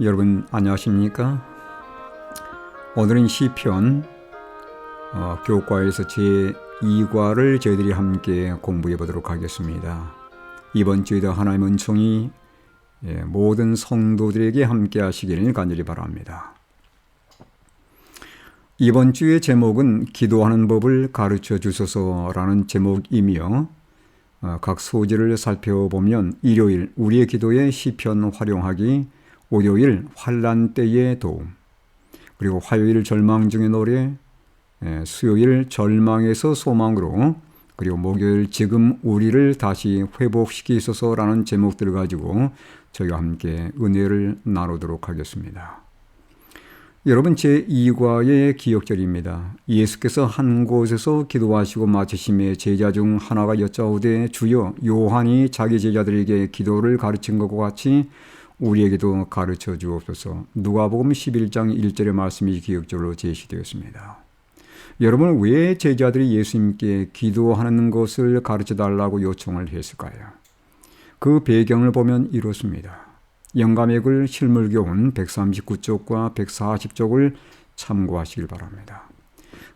여러분 안녕하십니까? 오늘은 시편 어, 교과에서 제 2과를 저희들이 함께 공부해 보도록 하겠습니다. 이번 주에도 하나님의 은총이 예, 모든 성도들에게 함께 하시기를 간절히 바랍니다. 이번 주의 제목은 기도하는 법을 가르쳐 주소서라는 제목이며 어, 각 소지를 살펴보면 일요일 우리의 기도에 시편 활용하기 월요일 환란 때의 도움, 그리고 화요일 절망 중의 노래, 예, 수요일 절망에서 소망으로, 그리고 목요일 지금 우리를 다시 회복시키소서라는 제목들을 가지고 저희와 함께 은혜를 나누도록 하겠습니다. 여러분 제 2과의 기억절입니다. 예수께서 한 곳에서 기도하시고 마치심에 제자 중 하나가 여짜오되 주여 요한이 자기 제자들에게 기도를 가르친 것과 같이 우리에게도 가르쳐 주옵소서. 누가복음 11장 1절의 말씀이 기억적으로 제시되었습니다. 여러분 왜 제자들이 예수님께 기도하는 것을 가르쳐 달라고 요청을 했을까요? 그 배경을 보면 이렇습니다. 영감액을 실물교훈 139쪽과 140쪽을 참고하시길 바랍니다.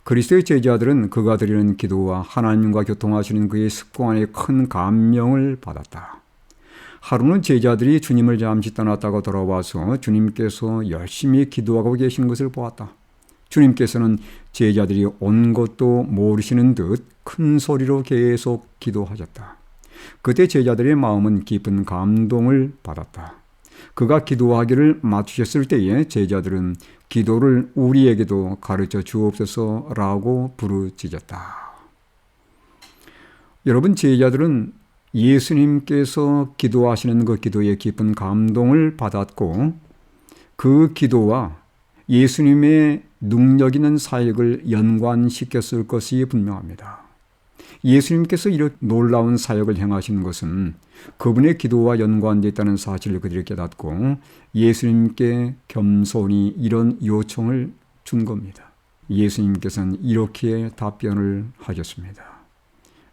그리스도의 제자들은 그가 드리는 기도와 하나님과 교통하시는 그의 습관에 큰 감명을 받았다. 하루는 제자들이 주님을 잠시 떠났다가 돌아와서 주님께서 열심히 기도하고 계신 것을 보았다. 주님께서는 제자들이 온 것도 모르시는 듯 큰 소리로 계속 기도하셨다. 그때 제자들의 마음은 깊은 감동을 받았다. 그가 기도하기를 맞추셨을 때에 제자들은 기도를 우리에게도 가르쳐 주옵소서라고 부르짖었다. 여러분 제자들은 예수님께서 기도하시는 그 기도에 깊은 감동을 받았고 그 기도와 예수님의 능력 있는 사역을 연관시켰을 것이 분명합니다. 예수님께서 이렇게 놀라운 사역을 행하시는 것은 그분의 기도와 연관되어 있다는 사실을 그들이 깨닫고 예수님께 겸손히 이런 요청을 준 겁니다. 예수님께서는 이렇게 답변을 하셨습니다.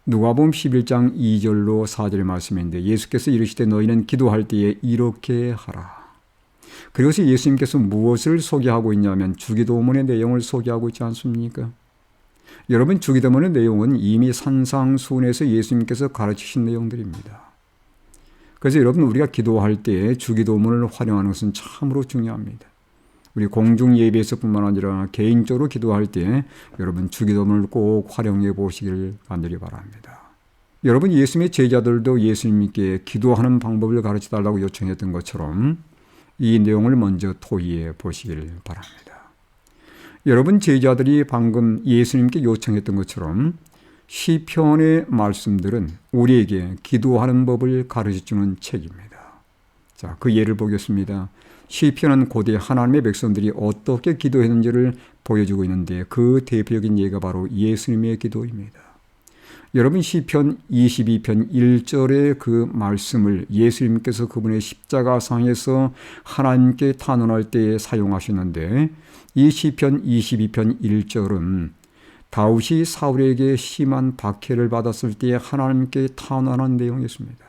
누가복음 11장 2절로 4절의 말씀인데 예수께서 이르시되 너희는 기도할 때에 이렇게 하라. 그리고서 예수님께서 무엇을 소개하고 있냐면 주기도문의 내용을 소개하고 있지 않습니까? 여러분 주기도문의 내용은 이미 산상수훈에서 예수님께서 가르치신 내용들입니다. 그래서 여러분 우리가 기도할 때 주기도문을 활용하는 것은 참으로 중요합니다. 우리 공중 예배에서뿐만 아니라 개인적으로 기도할 때 여러분 주기도문을 꼭 활용해 보시길 간절히 바랍니다. 여러분 예수님의 제자들도 예수님께 기도하는 방법을 가르쳐 달라고 요청했던 것처럼 이 내용을 먼저 토의해 보시길 바랍니다. 여러분 제자들이 방금 예수님께 요청했던 것처럼 시편의 말씀들은 우리에게 기도하는 법을 가르쳐 주는 책입니다. 자, 그 예를 보겠습니다. 시편은 고대 하나님의 백성들이 어떻게 기도했는지를 보여주고 있는데 그 대표적인 예가 바로 예수님의 기도입니다. 여러분 시편 22편 1절의 그 말씀을 예수님께서 그분의 십자가상에서 하나님께 탄원할 때에 사용하셨는데 이 시편 22편 1절은 다윗이 사울에게 심한 박해를 받았을 때 하나님께 탄원한 내용이었습니다.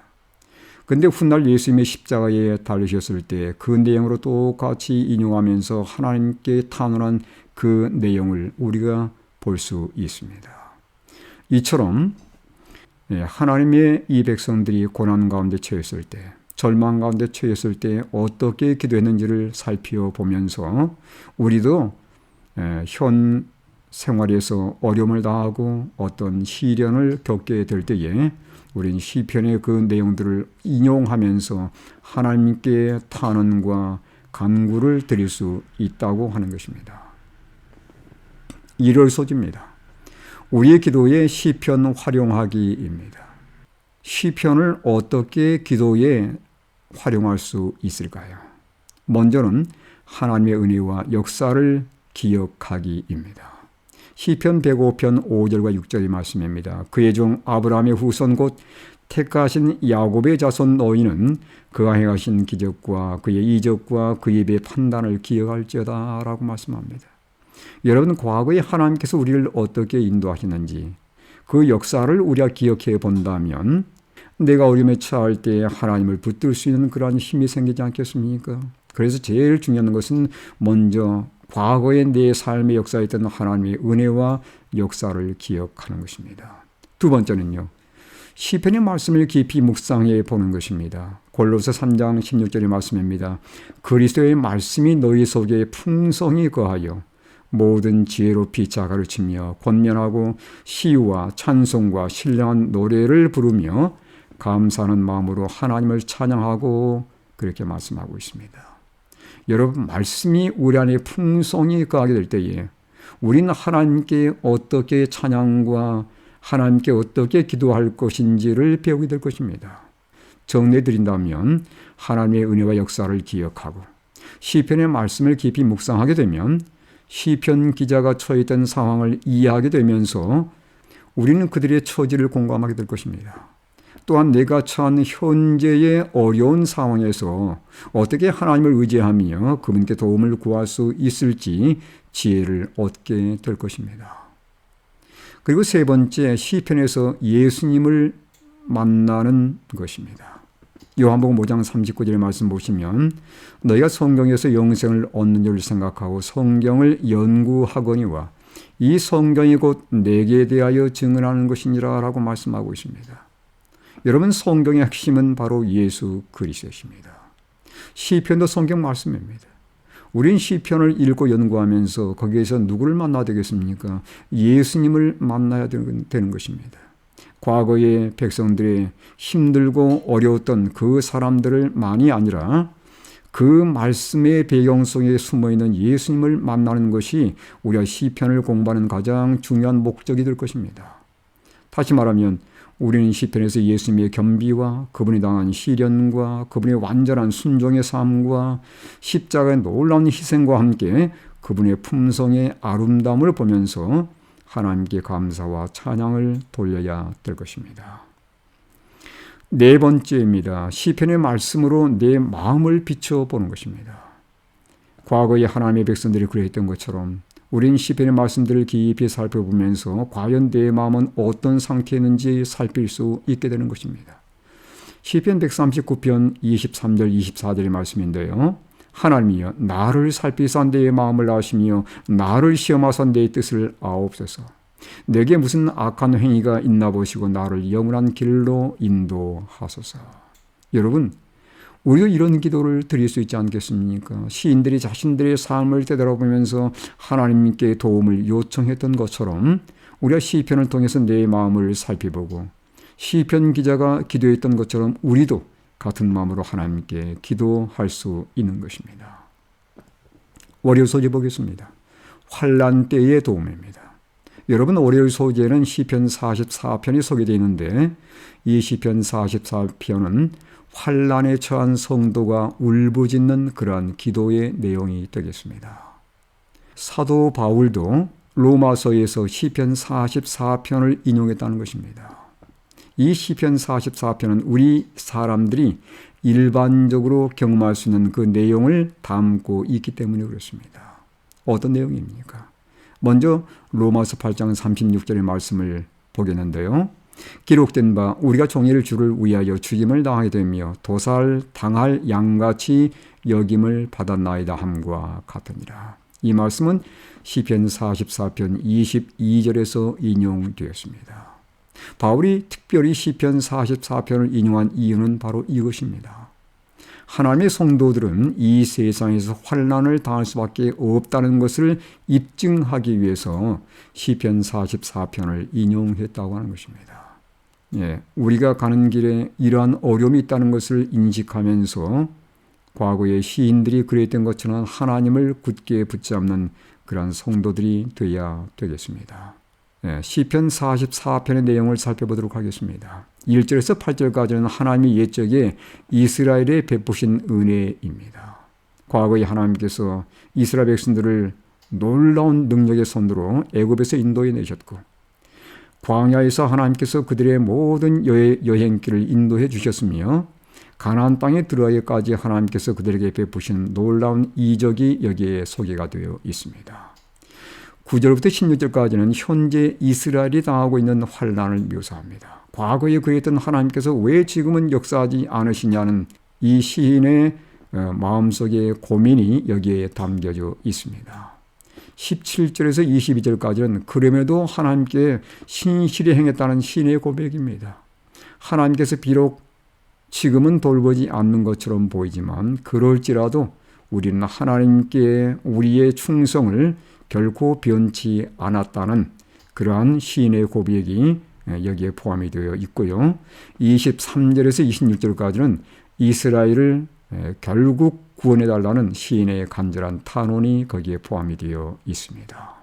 근데 훗날 예수님의 십자가에 달리셨을 때 그 내용으로 똑같이 인용하면서 하나님께 탄원한 그 내용을 우리가 볼 수 있습니다. 이처럼 예, 하나님의 이 백성들이 고난 가운데 처했을 때, 절망 가운데 처했을 때 어떻게 기도했는지를 살펴보면서 우리도 예, 현 생활에서 어려움을 당하고 어떤 시련을 겪게 될 때에 우리는 시편의 그 내용들을 인용하면서 하나님께 탄원과 간구를 드릴 수 있다고 하는 것입니다. 일월 소지입니다. 우리의 기도에 시편 활용하기입니다. 시편을 어떻게 기도에 활용할 수 있을까요? 먼저는 하나님의 은혜와 역사를 기억하기입니다. 시편 105편 5절과 6절의 말씀입니다. 그의 종 아브라함의 후손 곧 택하신 야곱의 자손 너희는 그가 행하신 기적과 그의 이적과 그의 입의 판단을 기억할지어다 라고 말씀합니다. 여러분 과거에 하나님께서 우리를 어떻게 인도하시는지 그 역사를 우리가 기억해 본다면 내가 어려움에 처할 때 하나님을 붙들 수 있는 그러한 힘이 생기지 않겠습니까? 그래서 제일 중요한 것은 먼저 과거의 내 삶의 역사에 있던 하나님의 은혜와 역사를 기억하는 것입니다. 두 번째는요. 시편의 말씀을 깊이 묵상해 보는 것입니다. 골로새 3장 16절의 말씀입니다. 그리스도의 말씀이 너희 속에 풍성히 거하여 모든 지혜로 피차 가르치며 권면하고 시와 찬송과 신령한 노래를 부르며 감사하는 마음으로 하나님을 찬양하고 그렇게 말씀하고 있습니다. 여러분 말씀이 우리 안에 풍성히 거하게 될 때에 우리는 하나님께 어떻게 찬양과 하나님께 어떻게 기도할 것인지를 배우게 될 것입니다. 정리 드린다면 하나님의 은혜와 역사를 기억하고 시편의 말씀을 깊이 묵상하게 되면 시편 기자가 처했던 상황을 이해하게 되면서 우리는 그들의 처지를 공감하게 될 것입니다. 또한 내가 처한 현재의 어려운 상황에서 어떻게 하나님을 의지하며 그분께 도움을 구할 수 있을지 지혜를 얻게 될 것입니다. 그리고 세 번째 시편에서 예수님을 만나는 것입니다. 요한복음 5장 39절의 말씀 보시면 너희가 성경에서 영생을 얻는 줄 생각하고 성경을 연구하거니와 이 성경이 곧 내게 대하여 증언하는 것이니라 라고 말씀하고 있습니다. 여러분 성경의 핵심은 바로 예수 그리스도십니다. 시편도 성경 말씀입니다. 우린 시편을 읽고 연구하면서 거기에서 누구를 만나야 되겠습니까? 예수님을 만나야 되는 것입니다. 과거의 백성들의 힘들고 어려웠던 그 사람들을 만이 아니라 그 말씀의 배경 속에 숨어 있는 예수님을 만나는 것이 우리가 시편을 공부하는 가장 중요한 목적이 될 것입니다. 다시 말하면 우리는 시편에서 예수님의 겸비와 그분이 당한 시련과 그분의 완전한 순종의 삶과 십자가의 놀라운 희생과 함께 그분의 품성의 아름다움을 보면서 하나님께 감사와 찬양을 돌려야 될 것입니다. 네 번째입니다. 시편의 말씀으로 내 마음을 비춰 보는 것입니다. 과거에 하나님의 백성들이 그랬던 것처럼 우린 시편의 말씀들을 깊이 살펴보면서 과연 내 마음은 어떤 상태였는지 살필 수 있게 되는 것입니다. 시편 139편 23절 24절의 말씀인데요. 하나님이여 나를 살피사 내 마음을 아시며 나를 시험하사 내 뜻을 아옵소서. 내게 무슨 악한 행위가 있나 보시고 나를 영원한 길로 인도하소서. 여러분 우리도 이런 기도를 드릴 수 있지 않겠습니까? 시인들이 자신들의 삶을 되돌아보면서 하나님께 도움을 요청했던 것처럼 우리가 시편을 통해서 내 마음을 살펴보고 시편 기자가 기도했던 것처럼 우리도 같은 마음으로 하나님께 기도할 수 있는 것입니다. 월요 소재 보겠습니다. 환란 때의 도움입니다. 여러분 월요일 소재는 시편 44편이 소개되어 있는데 이 시편 44편은 환란에 처한 성도가 울부짖는 그러한 기도의 내용이 되겠습니다. 사도 바울도 로마서에서 시편 44편을 인용했다는 것입니다. 이 시편 44편은 우리 사람들이 일반적으로 경험할 수 있는 그 내용을 담고 있기 때문에 그렇습니다. 어떤 내용입니까? 먼저 로마서 8장 36절의 말씀을 보겠는데요. 기록된 바 우리가 종일 주를 위하여 죽임을 당하게 되며 도살 당할 양같이 여김을 받았나이다 함과 같으니라. 이 말씀은 시편 44편 22절에서 인용되었습니다. 바울이 특별히 시편 44편을 인용한 이유는 바로 이것입니다. 하나님의 성도들은 이 세상에서 환난을 당할 수밖에 없다는 것을 입증하기 위해서 시편 44편을 인용했다고 하는 것입니다. 예, 우리가 가는 길에 이러한 어려움이 있다는 것을 인식하면서 과거의 시인들이 그랬던 것처럼 하나님을 굳게 붙잡는 그러한 성도들이 되어야 되겠습니다. 예, 시편 44편의 내용을 살펴보도록 하겠습니다. 1절에서 8절까지는 하나님의 옛적에 이스라엘에 베푸신 은혜입니다. 과거에 하나님께서 이스라엘 백성들을 놀라운 능력의 손으로 애굽에서 인도해 내셨고 광야에서 하나님께서 그들의 모든 여행길을 인도해 주셨으며 가나안 땅에 들어가기까지 하나님께서 그들에게 베푸신 놀라운 이적이 여기에 소개가 되어 있습니다. 9절부터 16절까지는 현재 이스라엘이 당하고 있는 환란을 묘사합니다. 과거에 그랬던 하나님께서 왜 지금은 역사하지 않으시냐는 이 시인의 어, 마음속의 고민이 여기에 담겨져 있습니다. 17절에서 22절까지는 그럼에도 하나님께 신실히 행했다는 신의 고백입니다. 하나님께서 비록 지금은 돌보지 않는 것처럼 보이지만 그럴지라도 우리는 하나님께 우리의 충성을 결코 변치 않았다는 그러한 시인의 고백이 여기에 포함이 되어 있고요. 23절에서 26절까지는 이스라엘을 결국 구원해 달라는 시인의 간절한 탄원이 거기에 포함이 되어 있습니다.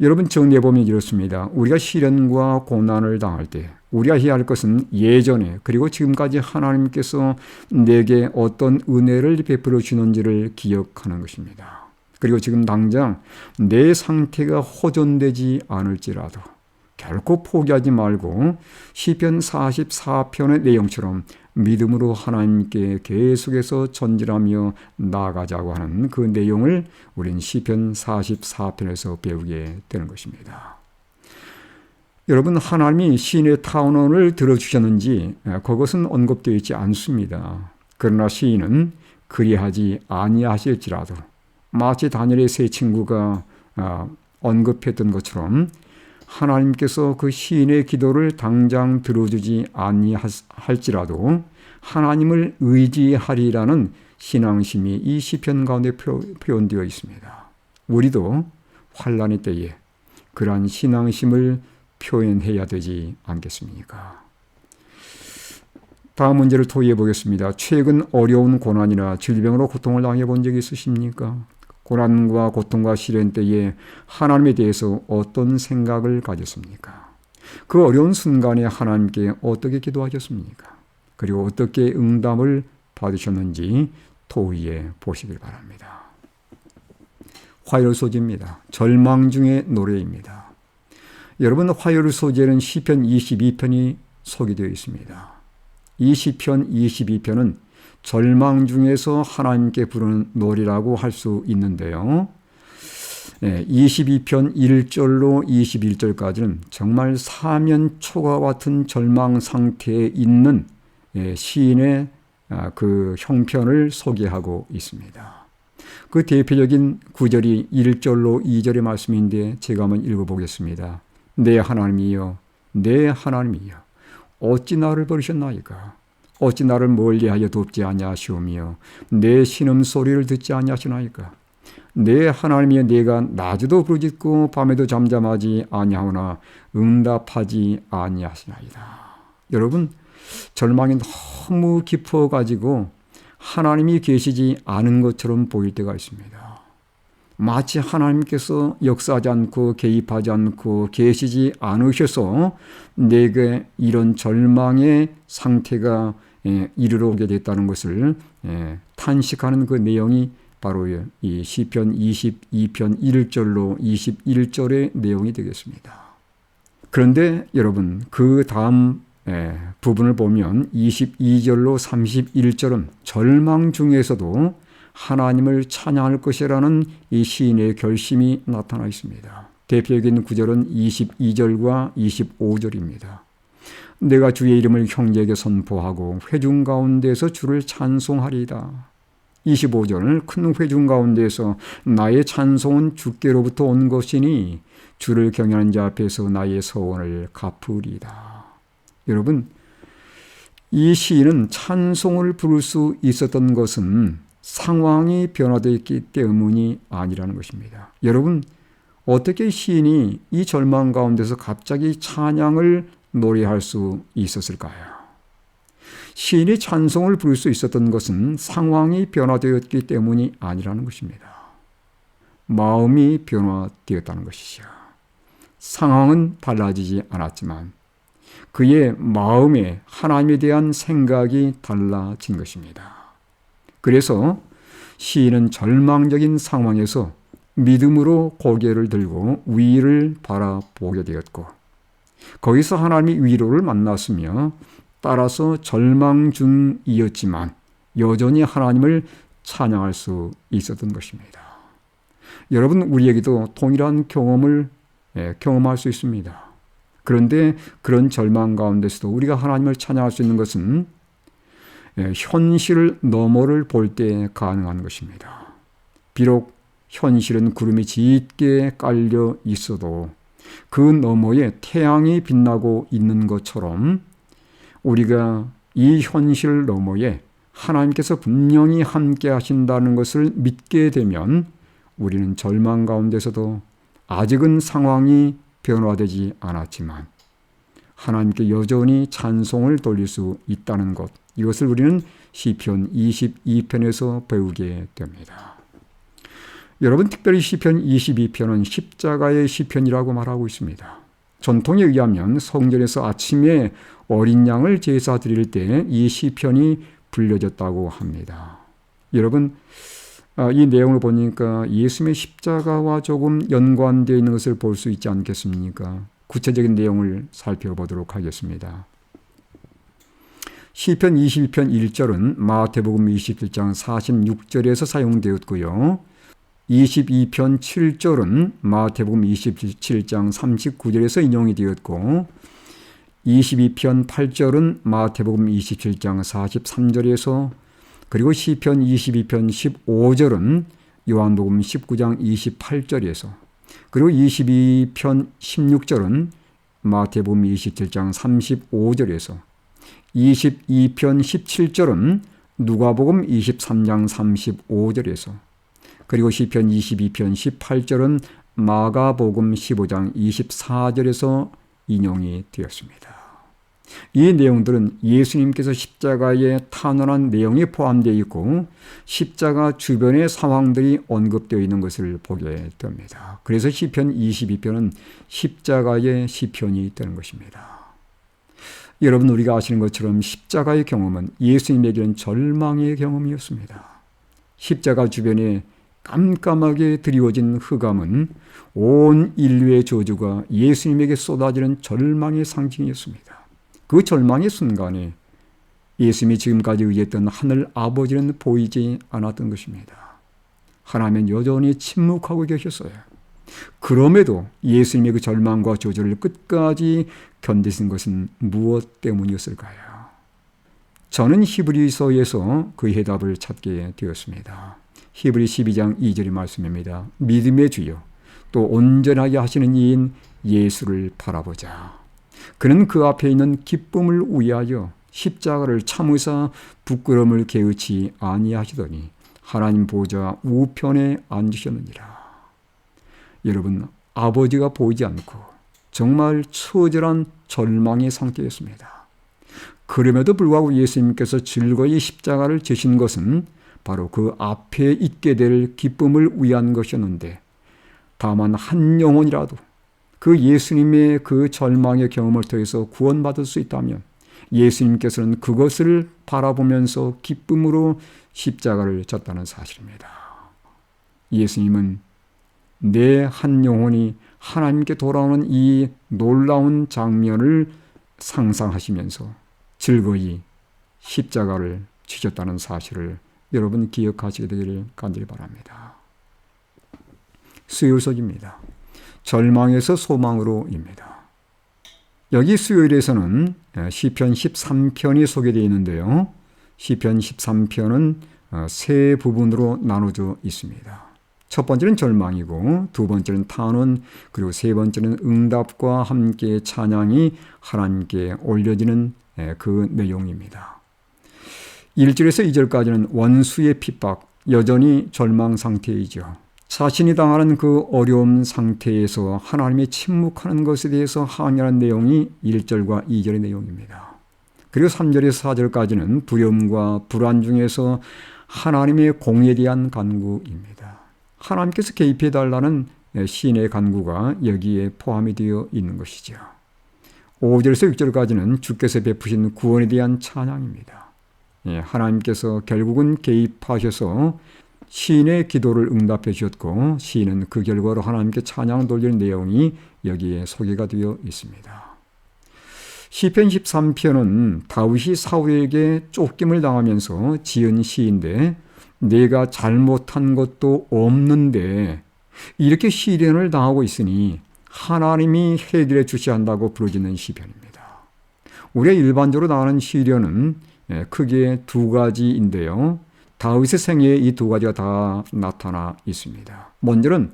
여러분 정리해 보면 이렇습니다. 우리가 시련과 고난을 당할 때 우리가 해야 할 것은 예전에 그리고 지금까지 하나님께서 내게 어떤 은혜를 베풀어 주는지를 기억하는 것입니다. 그리고 지금 당장 내 상태가 호전되지 않을지라도 결코 포기하지 말고 시편 44편의 내용처럼 믿음으로 하나님께 계속해서 전진하며 나아가자고 하는 그 내용을 우린 시편 44편에서 배우게 되는 것입니다. 여러분 하나님이 시인의 타원을 들어주셨는지 그것은 언급되어 있지 않습니다. 그러나 시인은 그리하지 아니하실지라도 마치 다니엘의 세 친구가 아, 언급했던 것처럼 하나님께서 그 시인의 기도를 당장 들어주지 아니할지라도 하나님을 의지하리라는 신앙심이 이 시편 가운데 표현되어 있습니다. 우리도 환란의 때에 그러한 신앙심을 표현해야 되지 않겠습니까? 다음 문제를 토의해 보겠습니다. 최근 어려운 고난이나 질병으로 고통을 당해 본 적이 있으십니까? 고난과 고통과 시련 때에 하나님에 대해서 어떤 생각을 가졌습니까? 그 어려운 순간에 하나님께 어떻게 기도하셨습니까? 그리고 어떻게 응답을 받으셨는지 토의해 보시길 바랍니다. 화요 소지입니다. 절망 중의 노래입니다. 여러분 화요 소재는 시편 22편이 소개되어 있습니다. 이 시편 22편은 절망 중에서 하나님께 부르는 노래라고 할 수 있는데요. 네, 22편 1절로 21절까지는 정말 사면초가 같은 절망 상태에 있는 예, 시인의 아, 그 형편을 소개하고 있습니다. 그 대표적인 구절이 1절로 2절의 말씀인데 제가 한번 읽어보겠습니다. 내 하나님이여, 내 하나님이여, 어찌 나를 버리셨나이까? 어찌 나를 멀리하여 돕지 아니하시오며 내 신음 소리를 듣지 아니하시나이까 내 하나님이여 내가 낮에도 부르짖고 밤에도 잠잠하지 아니하오나 응답하지 아니하시나이다. 여러분 절망이 너무 깊어 가지고 하나님이 계시지 않은 것처럼 보일 때가 있습니다. 마치 하나님께서 역사하지 않고 개입하지 않고 계시지 않으셔서 내게 이런 절망의 상태가 예, 이르러 오게 됐다는 것을 예, 탄식하는 그 내용이 바로 이 시편 22편 1절로 21절의 내용이 되겠습니다. 그런데 여러분 그 다음 예, 부분을 보면 22절로 31절은 절망 중에서도 하나님을 찬양할 것이라는 이 시인의 결심이 나타나 있습니다. 대표적인 구절은 22절과 25절입니다. 내가 주의 이름을 형제에게 선포하고 회중 가운데서 주를 찬송하리이다. 25절 큰 회중 가운데서 나의 찬송은 주께로부터 온 것이니 주를 경외하는 자 앞에서 나의 서원을 갚으리이다. 여러분 이 시인은 찬송을 부를 수 있었던 것은 상황이 변화되어 있기 때문이 아니라는 것입니다. 여러분 어떻게 시인이 이 절망 가운데서 갑자기 찬양을 노래할 수 있었을까요? 시인이 찬송을 부를 수 있었던 것은 상황이 변화되었기 때문이 아니라는 것입니다. 마음이 변화되었다는 것이죠. 상황은 달라지지 않았지만 그의 마음에 하나님에 대한 생각이 달라진 것입니다. 그래서 시인은 절망적인 상황에서 믿음으로 고개를 들고 위를 바라보게 되었고 거기서 하나님이 위로를 만났으며 따라서 절망 중이었지만 여전히 하나님을 찬양할 수 있었던 것입니다. 여러분 우리에게도 동일한 경험을 예, 경험할 수 있습니다. 그런데 그런 절망 가운데서도 우리가 하나님을 찬양할 수 있는 것은 예, 현실 너머를 볼 때 가능한 것입니다. 비록 현실은 구름이 짙게 깔려 있어도 그 너머에 태양이 빛나고 있는 것처럼 우리가 이 현실 너머에 하나님께서 분명히 함께 하신다는 것을 믿게 되면 우리는 절망 가운데서도 아직은 상황이 변화되지 않았지만 하나님께 여전히 찬송을 돌릴 수 있다는 것 이것을 우리는 시편 22편에서 배우게 됩니다. 여러분 특별히 시편 22편은 십자가의 시편이라고 말하고 있습니다. 전통에 의하면 성전에서 아침에 어린 양을 제사 드릴 때 이 시편이 불려졌다고 합니다. 여러분 아, 이 내용을 보니까 예수님의 십자가와 조금 연관되어 있는 것을 볼 수 있지 않겠습니까? 구체적인 내용을 살펴보도록 하겠습니다. 시편 22편 1절은 마태복음 27장 46절에서 사용되었고요. 22편 7절은 마태복음 27장 39절에서 인용이 되었고 22편 8절은 마태복음 27장 43절에서 그리고 시편 22편 15절은 요한복음 19장 28절에서 그리고 22편 16절은 마태복음 27장 35절에서 22편 17절은 누가복음 23장 35절에서 그리고 시편 22편 18절은 마가복음 15장 24절에서 인용이 되었습니다. 이 내용들은 예수님께서 십자가에 탄원한 내용이 포함되어 있고 십자가 주변의 상황들이 언급되어 있는 것을 보게 됩니다. 그래서 시편 22편은 십자가의 시편이 되는 것입니다. 여러분 우리가 아시는 것처럼 십자가의 경험은 예수님에게는 절망의 경험이었습니다. 십자가 주변에 깜깜하게 드리워진 흑암은 온 인류의 저주가 예수님에게 쏟아지는 절망의 상징이었습니다. 그 절망의 순간에 예수님이 지금까지 의했던 하늘 아버지는 보이지 않았던 것입니다. 하나님은 여전히 침묵하고 계셨어요. 그럼에도 예수님의 그 절망과 저주를 끝까지 견디신 것은 무엇 때문이었을까요? 저는 히브리서에서 그 해답을 찾게 되었습니다. 히브리 12장 2절의 말씀입니다. 믿음의 주여 또 온전하게 하시는 이인 예수를 바라보자. 그는 그 앞에 있는 기쁨을 위하여 십자가를 참으사 부끄럼을 개의치 아니하시더니 하나님 보좌 우편에 앉으셨느니라. 여러분 아버지가 보이지 않고 정말 처절한 절망의 상태였습니다. 그럼에도 불구하고 예수님께서 즐거이 십자가를 지신 것은 바로 그 앞에 있게 될 기쁨을 위한 것이었는데 다만 한 영혼이라도 그 예수님의 그 절망의 경험을 통해서 구원받을 수 있다면 예수님께서는 그것을 바라보면서 기쁨으로 십자가를 졌다는 사실입니다. 예수님은 내 한 영혼이 하나님께 돌아오는 이 놀라운 장면을 상상하시면서 즐거이 십자가를 지셨다는 사실을 여러분 기억하시게 되기를 간절히 바랍니다. 수요일석입니다. 절망에서 소망으로입니다. 여기 수요일에서는 예, 시편 13편이 소개되어 있는데요. 시편 13편은 어, 세 부분으로 나눠져 있습니다. 첫 번째는 절망이고 두 번째는 탄원 그리고 세 번째는 응답과 함께 찬양이 하나님께 올려지는 예, 그 내용입니다. 1절에서 2절까지는 원수의 핍박, 여전히 절망 상태이죠. 자신이 당하는 그 어려움 상태에서 하나님이 침묵하는 것에 대해서 항의하는 내용이 1절과 2절의 내용입니다. 그리고 3절에서 4절까지는 두려움과 불안 중에서 하나님의 공에 대한 간구입니다. 하나님께서 개입해 달라는 시인의 간구가 여기에 포함이 되어 있는 것이죠. 5절에서 6절까지는 주께서 베푸신 구원에 대한 찬양입니다. 예, 하나님께서 결국은 개입하셔서 시인의 기도를 응답해 주셨고 시인은 그 결과로 하나님께 찬양 돌리는 내용이 여기에 소개가 되어 있습니다. 시편 13편은 다윗이 사울에게 쫓김을 당하면서 지은 시인데 내가 잘못한 것도 없는데 이렇게 시련을 당하고 있으니 하나님이 해결해 주셔야 한다고 부르짖는 시편입니다. 우리가 일반적으로 나오는 시련은 예, 크게 두 가지인데요. 다윗의 생애에 이 두 가지가 다 나타나 있습니다. 먼저는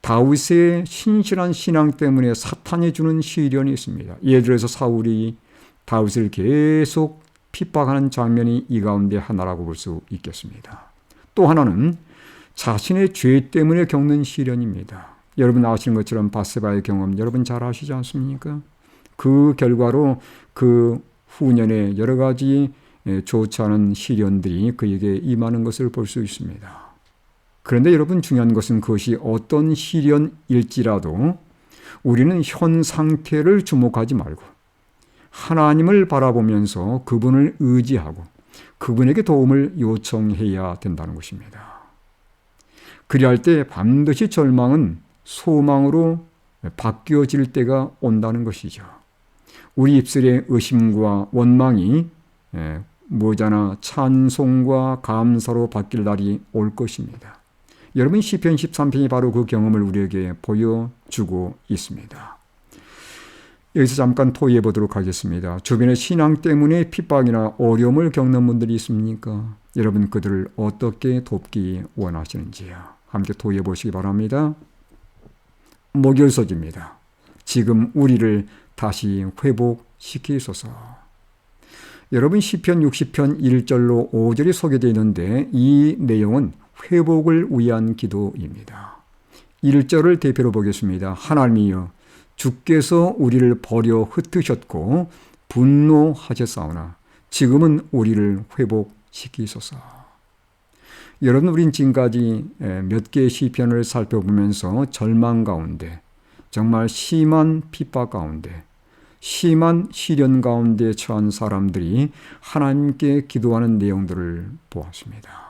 다윗의 신실한 신앙 때문에 사탄이 주는 시련이 있습니다. 예를 들어서 사울이 다윗을 계속 핍박하는 장면이 이 가운데 하나라고 볼 수 있겠습니다. 또 하나는 자신의 죄 때문에 겪는 시련입니다. 여러분 아시는 것처럼 바세바의 경험 여러분 잘 아시지 않습니까? 그 결과로 그 후년에 여러 가지 좋지 않은 시련들이 그에게 임하는 것을 볼 수 있습니다. 그런데 여러분 중요한 것은 그것이 어떤 시련일지라도 우리는 현 상태를 주목하지 말고 하나님을 바라보면서 그분을 의지하고 그분에게 도움을 요청해야 된다는 것입니다. 그리할 때 반드시 절망은 소망으로 바뀌어질 때가 온다는 것이죠. 우리 입술의 의심과 원망이 모자나 찬송과 감사로 바뀔 날이 올 것입니다. 여러분 시편 13편이 바로 그 경험을 우리에게 보여주고 있습니다. 여기서 잠깐 토의해 보도록 하겠습니다. 주변의 신앙 때문에 핍박이나 어려움을 겪는 분들이 있습니까? 여러분 그들을 어떻게 돕기 원하시는지요? 함께 토의해 보시기 바랍니다. 목열서입니다. 지금 우리를 다시 회복시키소서. 여러분 시편 60편 1절로 5절이 소개되어 있는데 이 내용은 회복을 위한 기도입니다. 1절을 대표로 보겠습니다. 하나님이여 주께서 우리를 버려 흩으셨고 분노하셨사오나 지금은 우리를 회복시키소서. 여러분 우린 지금까지 몇 개의 시편을 살펴보면서 절망 가운데 정말 심한 핍박 가운데 심한 시련 가운데 처한 사람들이 하나님께 기도하는 내용들을 보았습니다.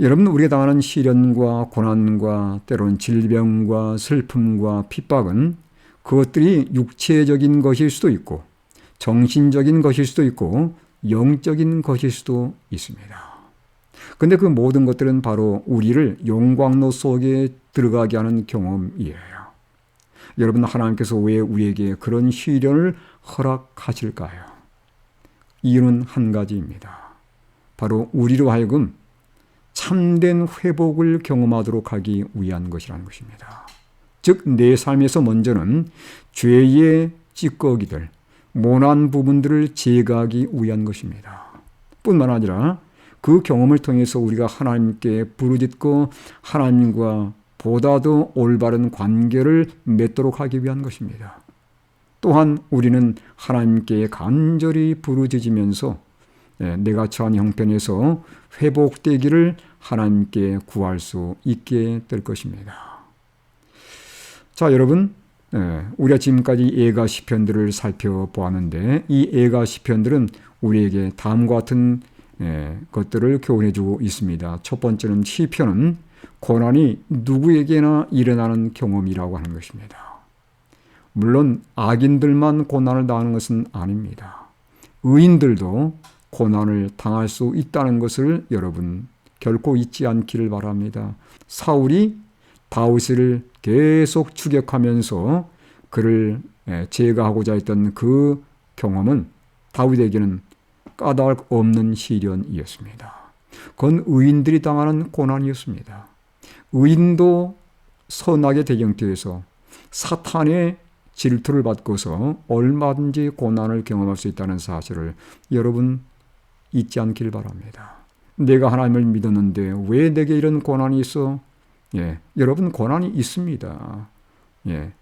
여러분 우리가 당하는 시련과 고난과 때로는 질병과 슬픔과 핍박은 그것들이 육체적인 것일 수도 있고 정신적인 것일 수도 있고 영적인 것일 수도 있습니다. 근데 그 모든 것들은 바로 우리를 용광로 속에 들어가게 하는 경험이에요. 여러분 하나님께서 왜 우리에게 그런 시련을 허락하실까요? 이유는 한 가지입니다. 바로 우리로 하여금 참된 회복을 경험하도록 하기 위한 것이라는 것입니다. 즉, 내 삶에서 먼저는 죄의 찌꺼기들, 모난 부분들을 제거하기 위한 것입니다. 뿐만 아니라 그 경험을 통해서 우리가 하나님께 부르짖고 하나님과 보다도 올바른 관계를 맺도록 하기 위한 것입니다. 또한 우리는 하나님께 간절히 부르짖으면서 예, 내가 처한 형편에서 회복되기를 하나님께 구할 수 있게 될 것입니다. 자, 여러분, 예, 우리가 지금까지 예가 시편들을 살펴보았는데 이 예가 시편들은 우리에게 다음과 같은 예, 것들을 교훈해주고 있습니다. 첫 번째는 시편은 고난이 누구에게나 일어나는 경험이라고 하는 것입니다. 물론 악인들만 고난을 당하는 것은 아닙니다. 의인들도 고난을 당할 수 있다는 것을 여러분 결코 잊지 않기를 바랍니다. 사울이 다윗을 계속 추격하면서 그를 제거하고자 했던 그 경험은 다윗에게는 까닭 없는 시련이었습니다. 그건 의인들이 당하는 고난이었습니다. 의인도 선악의 대경태에서 사탄의 질투를 받고서 얼마든지 고난을 경험할 수 있다는 사실을 여러분 잊지 않길 바랍니다. 내가 하나님을 믿었는데 왜 내게 이런 고난이 있어? 예, 여러분 고난이 있습니다. 예,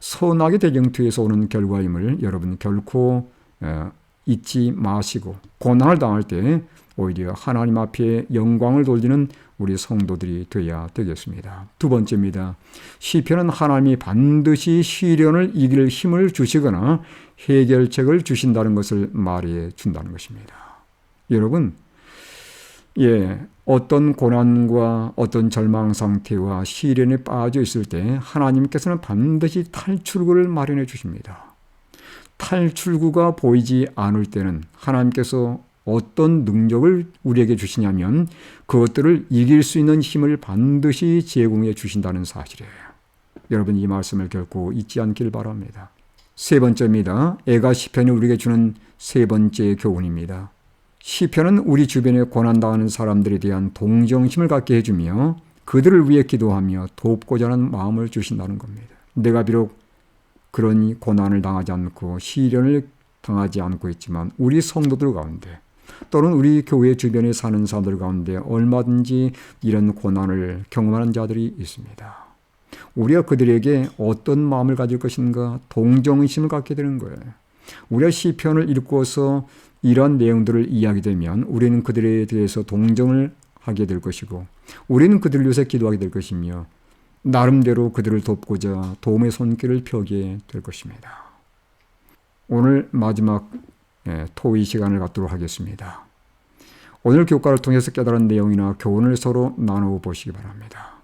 선악의 대경투에서 오는 결과임을 여러분 결코 예, 잊지 마시고 고난을 당할 때 오히려 하나님 앞에 영광을 돌리는 우리 성도들이 되어야 되겠습니다. 두 번째입니다. 시편은 하나님이 반드시 시련을 이길 힘을 주시거나 해결책을 주신다는 것을 말해 준다는 것입니다. 여러분, 예, 어떤 고난과 어떤 절망 상태와 시련에 빠져 있을 때 하나님께서는 반드시 탈출구를 마련해 주십니다. 탈출구가 보이지 않을 때는 하나님께서 어떤 능력을 우리에게 주시냐면 그것들을 이길 수 있는 힘을 반드시 제공해 주신다는 사실이에요. 여러분 이 말씀을 결코 잊지 않길 바랍니다. 세 번째입니다. 애가 시편이 우리에게 주는 세 번째 교훈입니다. 시편은 우리 주변에 고난당하는 사람들에 대한 동정심을 갖게 해주며 그들을 위해 기도하며 돕고자 하는 마음을 주신다는 겁니다. 내가 비록 그런 고난을 당하지 않고 시련을 당하지 않고 있지만 우리 성도들 가운데 또는 우리 교회 주변에 사는 사람들 가운데 얼마든지 이런 고난을 경험하는 자들이 있습니다. 우리가 그들에게 어떤 마음을 가질 것인가 동정심을 갖게 되는 거예요. 우리가 시편을 읽고서 이러한 내용들을 이야기되면 우리는 그들에 대해서 동정을 하게 될 것이고 우리는 그들을 위해서 기도하게 될 것이며 나름대로 그들을 돕고자 도움의 손길을 펴게 될 것입니다. 오늘 마지막 예, 토의 시간을 갖도록 하겠습니다. 오늘 교과를 통해서 깨달은 내용이나 교훈을 서로 나누어 보시기 바랍니다.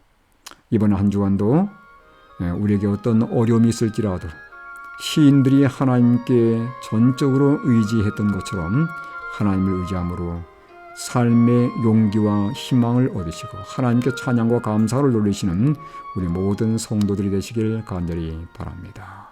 이번 한 주간도 예, 우리에게 어떤 어려움이 있을지라도 시인들이 하나님께 전적으로 의지했던 것처럼 하나님을 의지함으로 삶의 용기와 희망을 얻으시고 하나님께 찬양과 감사를 돌리시는 우리 모든 성도들이 되시길 간절히 바랍니다.